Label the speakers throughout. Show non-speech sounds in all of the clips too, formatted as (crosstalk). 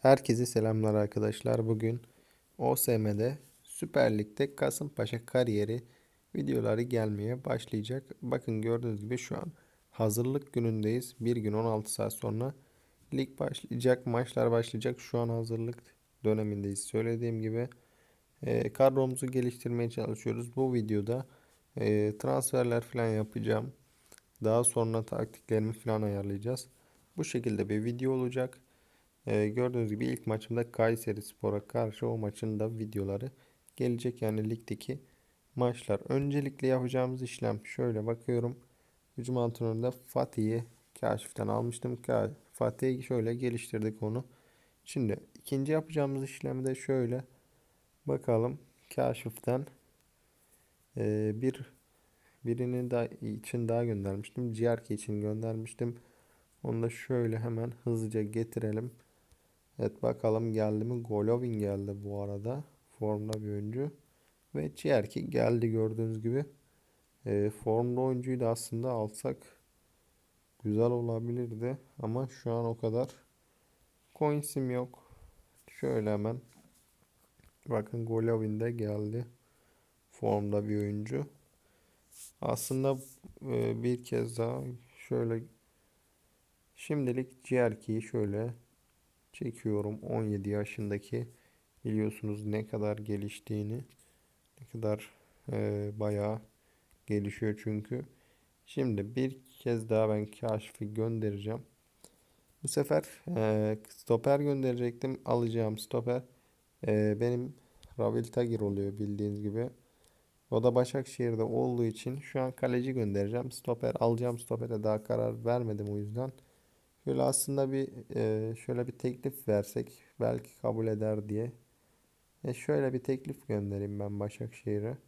Speaker 1: Herkese selamlar arkadaşlar. Bugün OSM'de Süper Lig'de Kasımpaşa kariyeri videoları gelmeye başlayacak. Bakın gördüğünüz gibi şu an hazırlık günündeyiz. Bir gün 16 saat sonra lig başlayacak, maçlar başlayacak. Şu an hazırlık dönemindeyiz. Söylediğim gibi e, kadromuzu geliştirmeye çalışıyoruz. Bu videoda e, transferler falan yapacağım. Daha sonra taktiklerimi falan ayarlayacağız. Bu şekilde bir video olacak. Ee, gördüğünüz gibi ilk maçımda Kayseri Spor'a karşı o maçın da videoları gelecek. Yani ligdeki maçlar. Öncelikle yapacağımız işlem şöyle bakıyorum. Hücum antrenöründe Fatih'i kaşiften almıştım. Fatih'i şöyle geliştirdik onu. Şimdi ikinci yapacağımız işlemi de şöyle bakalım. Kaşiften ee, bir birini daha için daha göndermiştim. Ciğerki için göndermiştim. Onu da şöyle hemen hızlıca getirelim. Evet bakalım geldi mi? Golovin geldi bu arada. Formda bir oyuncu. Ve Ciğerki geldi gördüğünüz gibi. E, formda oyuncuyu da aslında alsak güzel olabilirdi. Ama şu an o kadar coins'im yok. Şöyle hemen. Bakın Golovin de geldi. Formda bir oyuncu. Aslında e, bir kez daha şöyle şimdilik Ciğerki'yi şöyle çekiyorum. 17 yaşındaki biliyorsunuz ne kadar geliştiğini ne kadar e, bayağı gelişiyor çünkü. Şimdi bir kez daha ben kaşfi göndereceğim. Bu sefer e, stoper gönderecektim. Alacağım stoper. E, benim Ravil Tagir oluyor bildiğiniz gibi. O da Başakşehir'de olduğu için şu an kaleci göndereceğim. Stoper alacağım stopere daha karar vermedim o yüzden Şöyle aslında bir e, şöyle bir teklif versek belki kabul eder diye. E şöyle bir teklif göndereyim ben Başakşehir'e.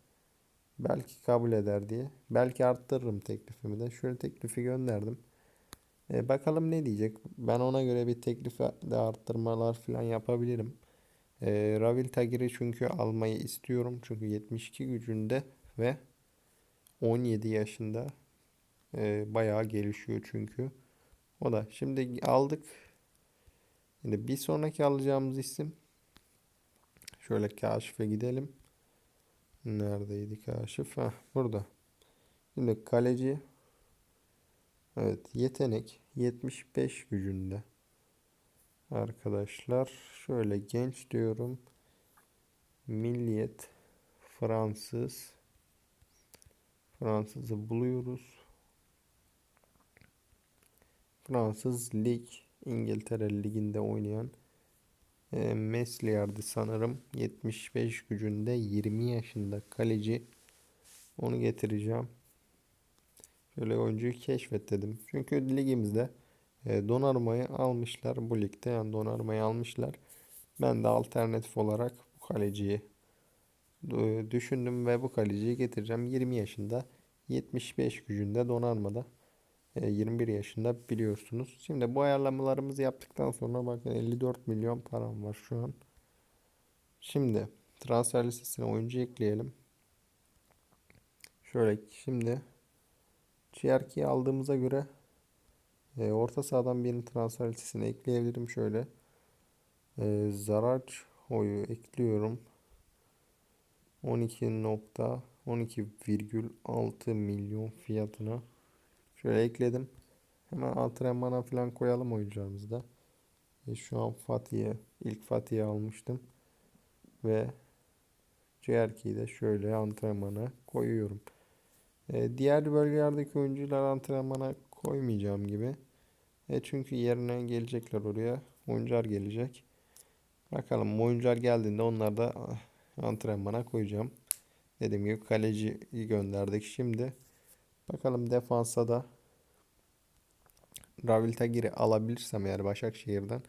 Speaker 1: Belki kabul eder diye. Belki arttırırım teklifimi de. Şöyle teklifi gönderdim. E, bakalım ne diyecek. Ben ona göre bir teklif de arttırmalar falan yapabilirim. E, Ravil Tagir'i çünkü almayı istiyorum. Çünkü 72 gücünde ve 17 yaşında. E, bayağı gelişiyor çünkü. O da şimdi aldık. Şimdi bir sonraki alacağımız isim şöyle kaşife gidelim. Neredeydi kaşif? Heh, burada. Şimdi kaleci evet yetenek 75 gücünde. Arkadaşlar şöyle genç diyorum. Milliyet Fransız Fransız'ı buluyoruz. Fransız Lig İngiltere Ligi'nde oynayan e, Mesliard'ı sanırım 75 gücünde 20 yaşında kaleci onu getireceğim. Şöyle oyuncuyu keşfet dedim. Çünkü ligimizde e, Donnarumma'yı almışlar bu ligde yani Donnarumma'yı almışlar. Ben de alternatif olarak bu kaleciyi e, düşündüm ve bu kaleciyi getireceğim. 20 yaşında 75 gücünde Donnarumma'da 21 e, yaşında biliyorsunuz. Şimdi bu ayarlamalarımızı yaptıktan sonra bakın 54 milyon param var şu an. Şimdi transfer listesine oyuncu ekleyelim. Şöyle şimdi Çiyerki'yi aldığımıza göre e, orta sahadan birini transfer listesine ekleyebilirim. Şöyle e, Zaraç oyu ekliyorum. 12.12,6 milyon fiyatına Şöyle ekledim. Hemen antrenmana falan koyalım oyuncularımızda. E şu an Fatih'e ilk Fatih'e almıştım. Ve Cerki'yi de şöyle antrenmana koyuyorum. E, diğer bölgelerdeki oyuncular antrenmana koymayacağım gibi. E, çünkü yerine gelecekler oraya. Oyuncular gelecek. Bakalım oyuncular geldiğinde onları da ah, antrenmana koyacağım. Dediğim gibi kaleci gönderdik. Şimdi Bakalım defansa da Ravil Tagir'i alabilirsem eğer Başakşehir'den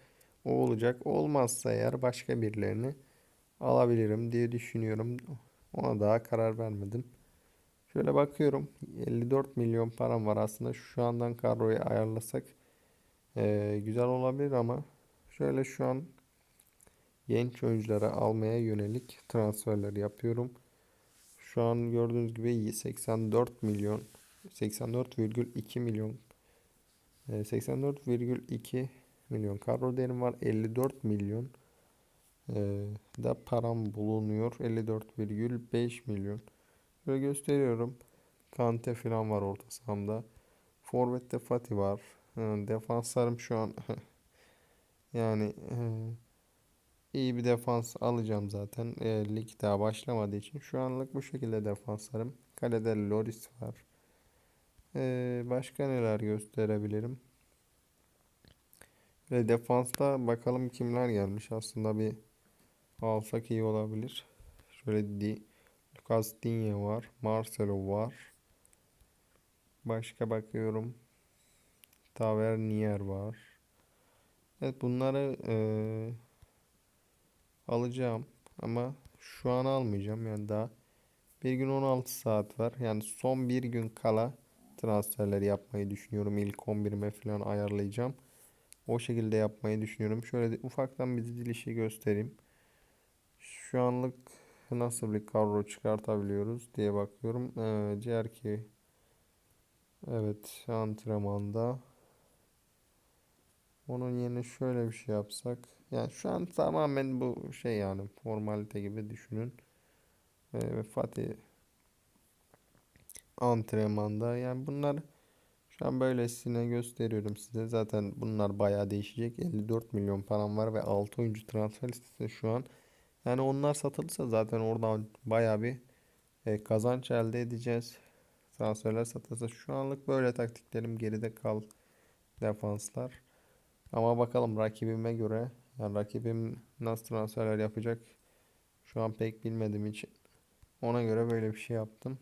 Speaker 1: o olacak. Olmazsa eğer başka birilerini alabilirim diye düşünüyorum. Ona daha karar vermedim. Şöyle bakıyorum. 54 milyon param var aslında. Şu andan kadroyu ayarlasak e, güzel olabilir ama şöyle şu an genç oyuncuları almaya yönelik transferler yapıyorum. Şu an gördüğünüz gibi 84 milyon 84,2 milyon 84,2 e, milyon kadro değerim var. 54 milyon e, da param bulunuyor. 54,5 milyon. Böyle gösteriyorum. Kante falan var orta sahamda. Forvet'te Fatih var. E, defanslarım şu an (laughs) yani iyi bir defans alacağım zaten. E, lig daha başlamadığı için. Şu anlık bu şekilde defanslarım. Kalede Loris var. E, başka neler gösterebilirim? Ve defansta bakalım kimler gelmiş. Aslında bir alsak iyi olabilir. Şöyle Di Lucas Digne var. Marcelo var. Başka bakıyorum. Tavernier var. Evet bunları eee, alacağım. Ama şu an almayacağım. Yani daha bir gün 16 saat var. Yani son bir gün kala transferleri yapmayı düşünüyorum. İlk 11'ime falan ayarlayacağım. O şekilde yapmayı düşünüyorum. Şöyle ufaktan bir dizilişi göstereyim. Şu anlık nasıl bir kadro çıkartabiliyoruz diye bakıyorum. Ee, Cerki evet antrenmanda. Onun yerine şöyle bir şey yapsak. Yani şu an tamamen bu şey yani formalite gibi düşünün. Ee, Fatih antrenmanda. Yani bunlar şu an böylesine gösteriyorum size. Zaten bunlar bayağı değişecek. 54 milyon param var ve 6 oyuncu transfer listesi şu an. Yani onlar satılırsa zaten oradan bayağı bir e, kazanç elde edeceğiz. Transferler satılırsa şu anlık böyle taktiklerim geride kal defanslar. Ama bakalım rakibime göre yani rakibim nasıl transferler yapacak şu an pek bilmediğim için ona göre böyle bir şey yaptım.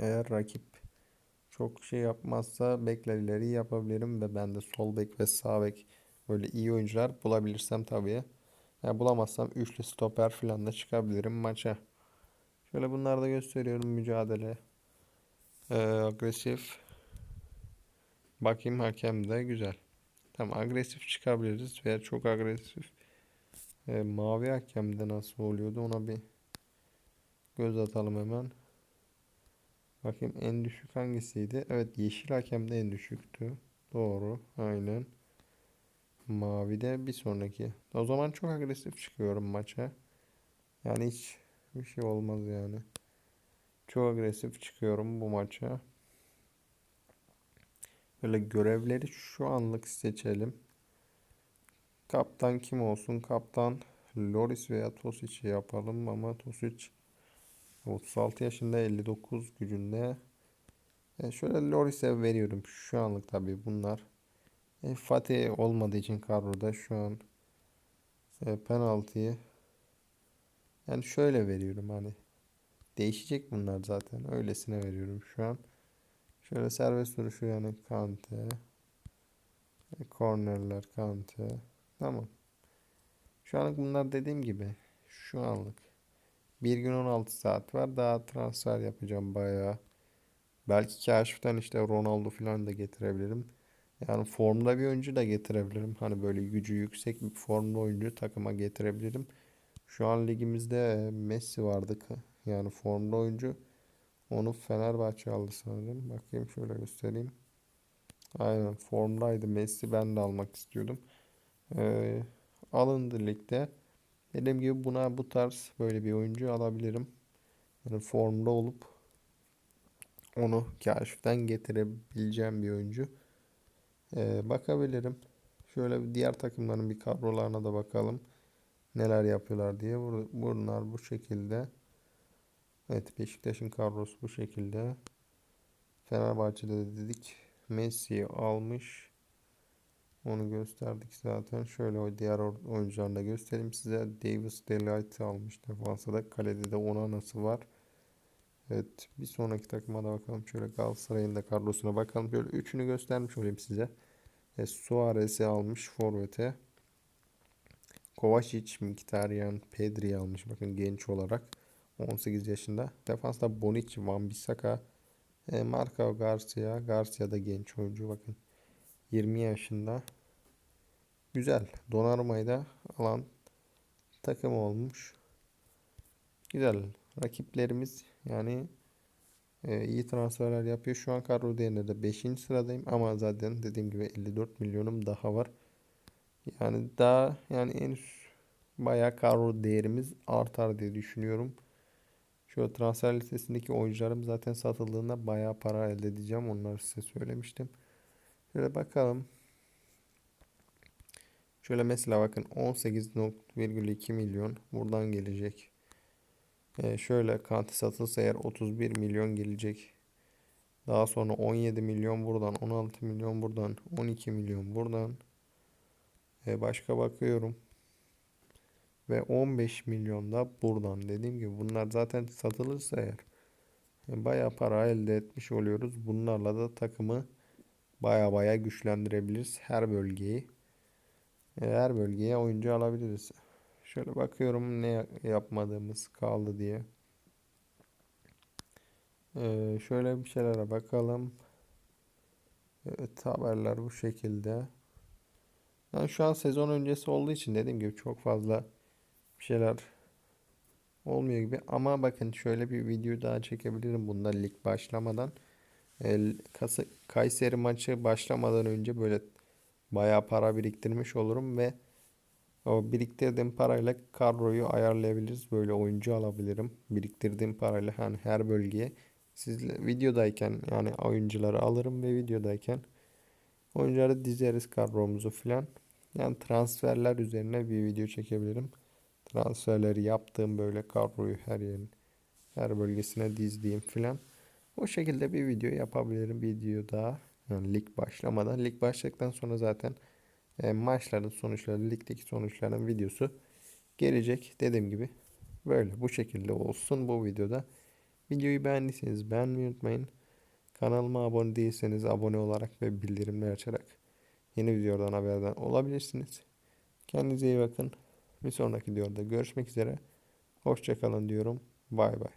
Speaker 1: Eğer rakip çok şey yapmazsa bekler ileri yapabilirim ve ben de sol bek ve sağ bek böyle iyi oyuncular bulabilirsem tabii. Ya bulamazsam üçlü stoper falan da çıkabilirim maça. Şöyle bunları da gösteriyorum mücadele. Ee, agresif. Bakayım hakem de güzel. Tamam agresif çıkabiliriz veya çok agresif. Ee, mavi hakemde nasıl oluyordu ona bir göz atalım hemen. Bakayım en düşük hangisiydi? Evet yeşil hakemde en düşüktü. Doğru. Aynen. Mavi de bir sonraki. O zaman çok agresif çıkıyorum maça. Yani hiç bir şey olmaz yani. Çok agresif çıkıyorum bu maça. Böyle görevleri şu anlık seçelim. Kaptan kim olsun? Kaptan Loris veya Tosic'i yapalım ama Tosic 36 yaşında 59 gücünde. E şöyle Loris'e veriyorum şu anlık tabii bunlar. E, Fatih olmadığı için kadroda şu an e, penaltıyı yani şöyle veriyorum hani değişecek bunlar zaten öylesine veriyorum şu an. Şöyle serbest duruşu yani Kante. E, kornerler Kante. Tamam. Şu anlık bunlar dediğim gibi şu anlık. Bir gün 16 saat var. Daha transfer yapacağım bayağı. Belki kaşiften işte Ronaldo falan da getirebilirim. Yani formda bir oyuncu da getirebilirim. Hani böyle gücü yüksek bir formda oyuncu takıma getirebilirim. Şu an ligimizde Messi vardı. Yani formda oyuncu. Onu Fenerbahçe aldı sanırım. Bakayım şöyle göstereyim. Aynen formdaydı Messi. Ben de almak istiyordum. Ee, alındı ligde. Dediğim gibi buna bu tarz böyle bir oyuncu alabilirim. Yani formda olup onu kaşiften getirebileceğim bir oyuncu. Ee, bakabilirim. Şöyle bir diğer takımların bir kadrolarına da bakalım. Neler yapıyorlar diye. Bunlar bu şekilde. Evet Beşiktaş'ın kadrosu bu şekilde. Fenerbahçe'de de dedik. Messi almış. Onu gösterdik zaten. Şöyle o diğer oyuncularını da göstereyim size. Davis Delight almış defansa da. Kalede de Onana'sı var. Evet bir sonraki takıma da bakalım. Şöyle Galatasaray'ın da kadrosuna bakalım. Şöyle üçünü göstermiş olayım size. E, Suarez'i almış Forvet'e. Kovacic, Mkhitaryan, Pedri almış. Bakın genç olarak. 18 yaşında. Defansta Bonici, Van Bissaka, e, Marco Garcia. Garcia da genç oyuncu. Bakın 20 yaşında. Güzel. Donnarumma'yı da alan takım olmuş. Güzel. Rakiplerimiz yani e, iyi transferler yapıyor. Şu an kadro değerinde de 5. sıradayım ama zaten dediğim gibi 54 milyonum daha var. Yani daha yani en üst bayağı kadro değerimiz artar diye düşünüyorum. Şu transfer listesindeki oyuncularım zaten satıldığında bayağı para elde edeceğim. Onları size söylemiştim. Şöyle bakalım. Şöyle mesela bakın 18.2 milyon buradan gelecek. Ee, şöyle Kanti satılsa eğer 31 milyon gelecek. Daha sonra 17 milyon buradan, 16 milyon buradan, 12 milyon buradan. Ee, başka bakıyorum. Ve 15 milyon da buradan. Dediğim gibi bunlar zaten satılırsa eğer e, bayağı para elde etmiş oluyoruz. Bunlarla da takımı baya baya güçlendirebiliriz her bölgeyi. E, Her bölgeye oyuncu alabiliriz. Şöyle bakıyorum ne yapmadığımız kaldı diye. Ee, şöyle bir şeylere bakalım. Evet haberler bu şekilde. Yani şu an sezon öncesi olduğu için dediğim gibi çok fazla bir şeyler olmuyor gibi. Ama bakın şöyle bir video daha çekebilirim bunda lig başlamadan. Kası- Kayseri maçı başlamadan önce böyle bayağı para biriktirmiş olurum ve o biriktirdiğim parayla kadroyu ayarlayabiliriz. Böyle oyuncu alabilirim. Biriktirdiğim parayla hani her bölgeye sizle videodayken yani oyuncuları alırım ve videodayken oyuncuları dizeriz kadromuzu filan. Yani transferler üzerine bir video çekebilirim. Transferleri yaptığım böyle kadroyu her yerin her bölgesine dizdiğim filan. O şekilde bir video yapabilirim. Video daha yani lig başlamadan. Lig başladıktan sonra zaten e, maçların sonuçları, ligdeki sonuçların videosu gelecek. Dediğim gibi böyle bu şekilde olsun bu videoda. Videoyu beğendiyseniz beğenmeyi unutmayın. Kanalıma abone değilseniz abone olarak ve bildirimleri açarak yeni videolardan haberdar olabilirsiniz. Kendinize iyi bakın. Bir sonraki videoda görüşmek üzere. Hoşçakalın diyorum. Bay bay.